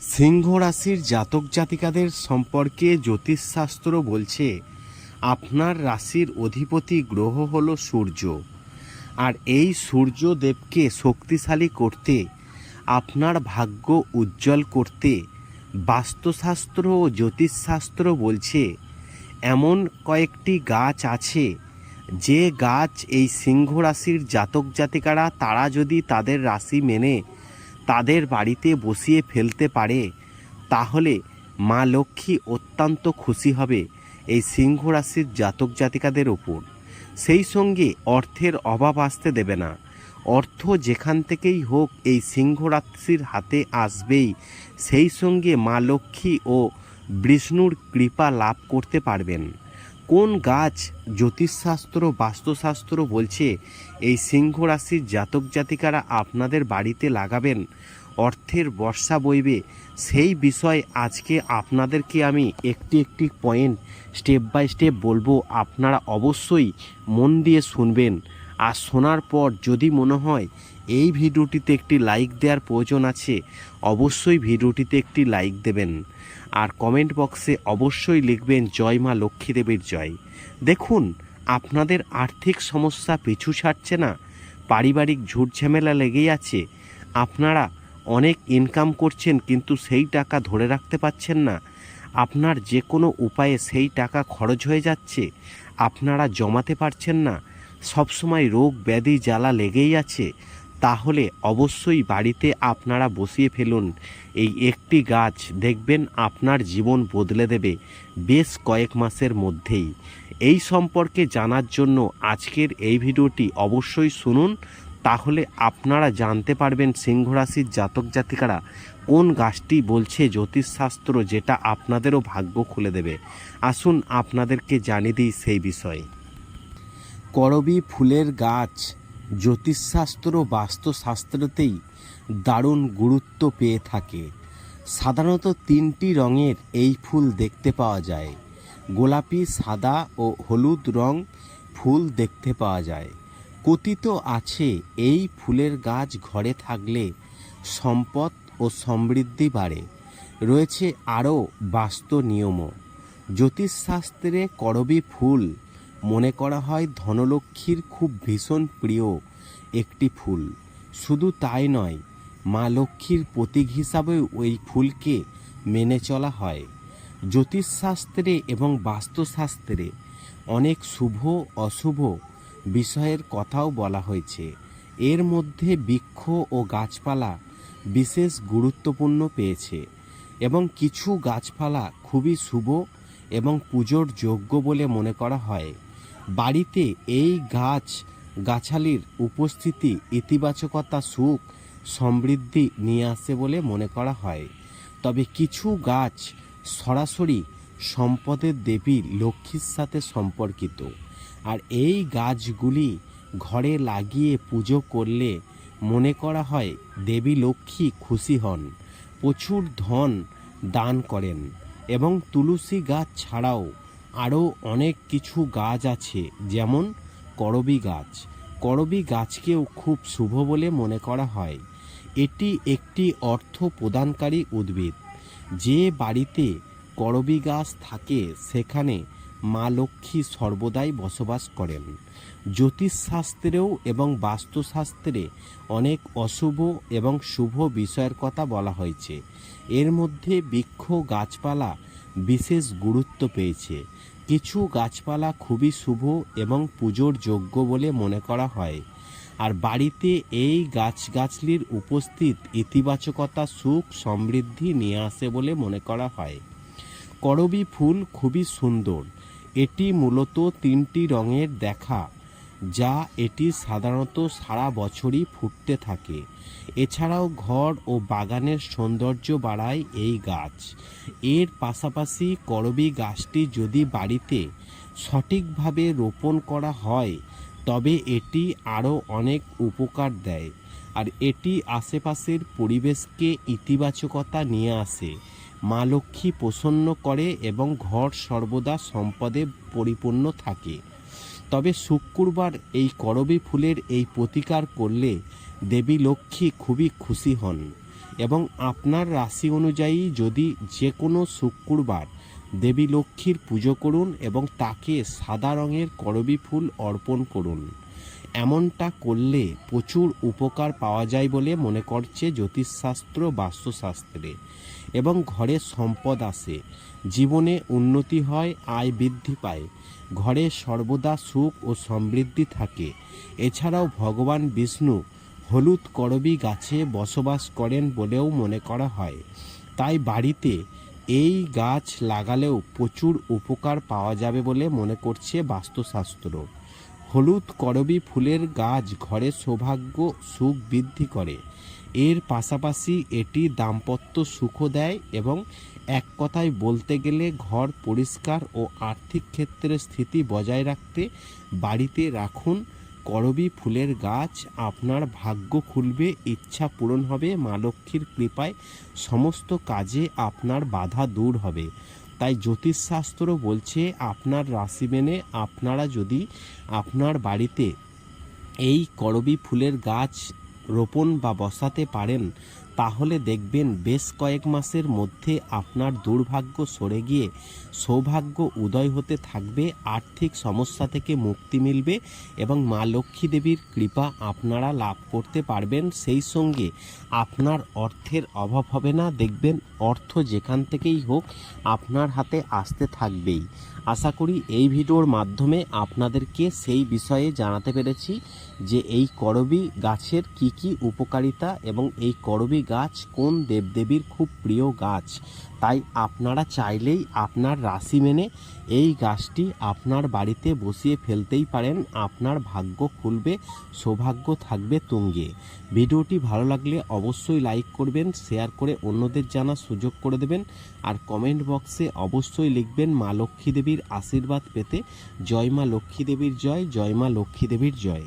সিংহ রাশির জাতক জাতিকাদের সম্পর্কে জ্যোতিষশাস্ত্র বলছে, আপনার রাশির অধিপতি গ্রহ হল সূর্য। আর এই সূর্যদেবকে শক্তিশালী করতে, আপনার ভাগ্য উজ্জ্বল করতে, বাস্তুশাস্ত্র ও জ্যোতিষশাস্ত্র বলছে, এমন কয়েকটি গাছ আছে, যে গাছ এই সিংহ রাশির জাতক জাতিকারা তারা যদি তাদের রাশি মেনে তাদের বাড়িতে বসিয়ে ফেলতে পারে, তাহলে মা লক্ষ্মী অত্যন্ত খুশি হবে এই সিংহ রাশির জাতক জাতিকাদের ওপর। সেই সঙ্গে অর্থের অভাব আসতে দেবে না। অর্থ যেখান থেকেই হোক এই সিংহ রাশির হাতে আসবেই। সেই সঙ্গে মা লক্ষ্মী ও বিষ্ণুর কৃপা লাভ করতে পারবেন। কোন গাছ জ্যোতিষশাস্ত্র, বাস্তুশাস্ত্র বলছে, এই সিংহ রাশির জাতক জাতিকারা আপনাদের বাড়িতে লাগাবেন, অর্থের বর্ষা বইবে। সেই বিষয় আজকে আপনাদেরকে আমি একটি একটি পয়েন্ট স্টেপ বাই স্টেপ বলব। আপনারা অবশ্যই মন দিয়ে শুনবেন। আর শোনার পর যদি মনে হয় এই ভিডিওটিতে একটি লাইক দেওয়ার প্রয়োজন আছে, অবশ্যই ভিডিওটিতে একটি লাইক দেবেন। আর কমেন্ট বক্সে অবশ্যই লিখবেন, জয় মা লক্ষ্মী দেবীর জয়। দেখুন, আপনাদের আর্থিক সমস্যা পিছু ছাড়ছে না, পারিবারিক ঝুট ঝামেলা লেগেই আছে। আপনারা অনেক ইনকাম করছেন, কিন্তু সেই টাকা ধরে রাখতে পারছেন না। আপনার যে কোনো উপায়ে সেই টাকা খরচ হয়ে যাচ্ছে, আপনারা জমাতে পারছেন না। সবসময় রোগ ব্যাধি জ্বালা লেগেই আছে, তাহলে অবশ্যই বাড়িতে আপনারা বসিয়ে ফেলুন। এই একটি গাছ দেখবেন আপনার জীবন বদলে দেবে বেশ কয়েক মাসের মধ্যেই। এই সম্পর্কে জানার জন্য আজকের এই ভিডিওটি অবশ্যই শুনুন, তাহলে আপনারা জানতে পারবেন সিংহ রাশির জাতক জাতিকারা কোন গাছটি বলছে জ্যোতিষশাস্ত্র যেটা আপনাদেরও ভাগ্য খুলে দেবে। আসুন আপনাদেরকে জানিয়ে দিই সেই বিষয়ে। করবি ফুলের গাছ, জ্যোতিষশাস্ত্র বাস্তুশাস্ত্রতেই দারুণ গুরুত্ব পেয়ে থাকে। সাধারণত তিনটি রঙের এই ফুল দেখতে পাওয়া যায়। গোলাপি, সাদা ও হলুদ রং ফুল দেখতে পাওয়া যায়। কথিত আছে, এই ফুলের গাছ ঘরে থাকলে সম্পদ ও সমৃদ্ধি বাড়ে। রয়েছে আরও বাস্তু নিয়মও। জ্যোতিষশাস্ত্রে করবী ফুল মনে করা হয় ধনলক্ষ্মীর খুব ভীষণ প্রিয় একটি ফুল। শুধু তাই নয়, মা লক্ষ্মীর প্রতীক হিসাবেও ওই ফুলকে মেনে চলা হয়। জ্যোতিষশাস্ত্রে এবং বাস্তুশাস্ত্রে অনেক শুভ, অশুভ বিষয়ের কথাও বলা হয়েছে। এর মধ্যে বৃক্ষ ও গাছপালা বিশেষ গুরুত্বপূর্ণ পেয়েছে এবং কিছু গাছপালা খুবই শুভ এবং পুজোর যোগ্য বলে মনে করা হয়। বাড়িতে এই গাছ, গাছালির উপস্থিতি, ইতিবাচকতা, সুখ, সমৃদ্ধি নিয়ে আসে বলে মনে করা হয়। তবে কিছু গাছ সরাসরি সম্পদের দেবী লক্ষ্মীর সাথে সম্পর্কিত। আর এই গাছগুলি ঘরে লাগিয়ে পুজো করলে মনে করা হয় দেবী লক্ষ্মী খুশি হন, প্রচুর ধন দান করেন এবং তুলসী গাছ ছাড়াও আরও অনেক কিছু গাছ আছে, যেমন করবি গাছ। করবি গাছকেও খুব শুভ বলে মনে করা হয়। এটি একটি অর্থ প্রদানকারী উদ্ভিদ। যে বাড়িতে করবি গাছ থাকে, সেখানে মা লক্ষ্মী সর্বদাই বসবাস করেন। জ্যোতিষশাস্ত্রেও এবং বাস্তুশাস্ত্রে অনেক অশুভ এবং শুভ বিষয়ের কথা বলা হয়েছে। এর মধ্যে বৃক্ষ, গাছপালা বিশেষ গুরুত্ব পেয়েছে। কিছু গাছপালা খুবই শুভ এবং পুজোর যোগ্য বলে মনে করা হয়। আর বাড়িতে এই গাছগাছলির উপস্থিত ইতিবাচকতা, সুখ সমৃদ্ধি নিয়ে আসে বলে মনে করা হয়। করবি ফুল খুবই সুন্দর। এটি মূলত তিনটি রঙের দেখা যা এটি সাধারণত সারা বছরই ফুটতে থাকে। এছাড়াও ঘর ও বাগানের সৌন্দর্য বাড়ায় এই গাছ। এর পাশাপাশি করবি গাছটি যদি বাড়িতে সঠিকভাবে রোপণ করা হয়, তবে এটি আরও অনেক উপকার দেয়। আর এটি আশেপাশের পরিবেশকে ইতিবাচকতা নিয়ে আসে। মা লক্ষ্মী প্রসন্ন করে এবং ঘর সর্বদা সম্পদে পরিপূর্ণ থাকে। তবে শুক্রবার এই করবী ফুলের এই প্রতিকার করলে দেবী লক্ষ্মী খুবই খুশি হন এবং আপনার রাশি অনুযায়ী যদি যে কোনো শুক্রবার দেবী লক্ষ্মীর পুজো করুন এবং তাকে সাদা রঙের করবী ফুল অর্পণ করুন। এমনটা করলে প্রচুর উপকার পাওয়া যায় বলে মনে করছে জ্যোতিষশাস্ত্র বাস্তুশাস্ত্রে। এবং ঘরে সম্পদ আসে জীবনে উন্নতি হয়, আয় বৃদ্ধি পায়। ঘরে সর্বদা সুখ ও সমৃদ্ধি থাকে। এছাড়াও ভগবান বিষ্ণু হলুদ করবি গাছে বসবাস করেন বলেও মনে করা হয়। তাই বাড়িতে এই গাছ লাগালেও প্রচুর উপকার পাওয়া যাবে বলে মনে করছে বাস্তুশাস্ত্র। হলুদ করবী ফুলের গাছ ঘরে সৌভাগ্য, সুখ বৃদ্ধি করে। এর পাশাপাশি এটি দাম্পত্য সুখও দেয় এবং এক কথায় বলতে গেলে ঘর পরিষ্কার ও আর্থিক ক্ষেত্রে স্থিতি বজায় রাখতে বাড়িতে রাখুন। করবী ফুলের গাছ আপনার ভাগ্য খুলবে, ইচ্ছা পূরণ হবে, মা লক্ষ্মীর কৃপায় সমস্ত কাজে আপনার বাধা দূর হবে। তাই জ্যোতিষশাস্ত্র বলছে আপনার রাশি মেনে আপনারা যদি আপনার বাড়িতে এই করবি ফুলের গাছ রোপণ বা বসাতে পারেন তাহলে দেখবেন বেশ কয়েক মাসের মধ্যে আপনার দুর্ভাগ্য সরে গিয়ে সৌভাগ্য উদয় হতে থাকবে, আর্থিক সমস্যা থেকে মুক্তি মিলবে এবং মা লক্ষ্মী দেবীর কৃপা আপনারা লাভ করতে পারবেন। সেই সঙ্গে আপনার অর্থের অভাব হবে না। দেখবেন অর্থ যেখান থেকেই হোক আপনার হাতে আসতে থাকবেই। আশা করি এই ভিডিওর মাধ্যমে আপনাদেরকে সেই বিষয়ে জানাতে পেরেছি। যে এই করবী গাছের কি কি উপকারিতা এবং এই করবী গাছ কোন দেবদেবীর খুব প্রিয় গাছ? তাই আপনারা চাইলেই আপনার রাশি মেনে এই গাছটি আপনার বাড়িতে বসিয়ে ফেলতেই পারেন। আপনার ভাগ্য খুলবে, সৌভাগ্য থাকবে তুঙ্গে। ভিডিওটি ভালো লাগলে অবশ্যই লাইক করবেন, শেয়ার করে অন্যদের জানার সুযোগ করে দেবেন আর কমেন্ট বক্সে অবশ্যই লিখবেন মা লক্ষ্মী দেবীর আশীর্বাদ পেতে। জয় মা লক্ষ্মী দেবীর জয় জয় মা লক্ষ্মী দেবীর জয়।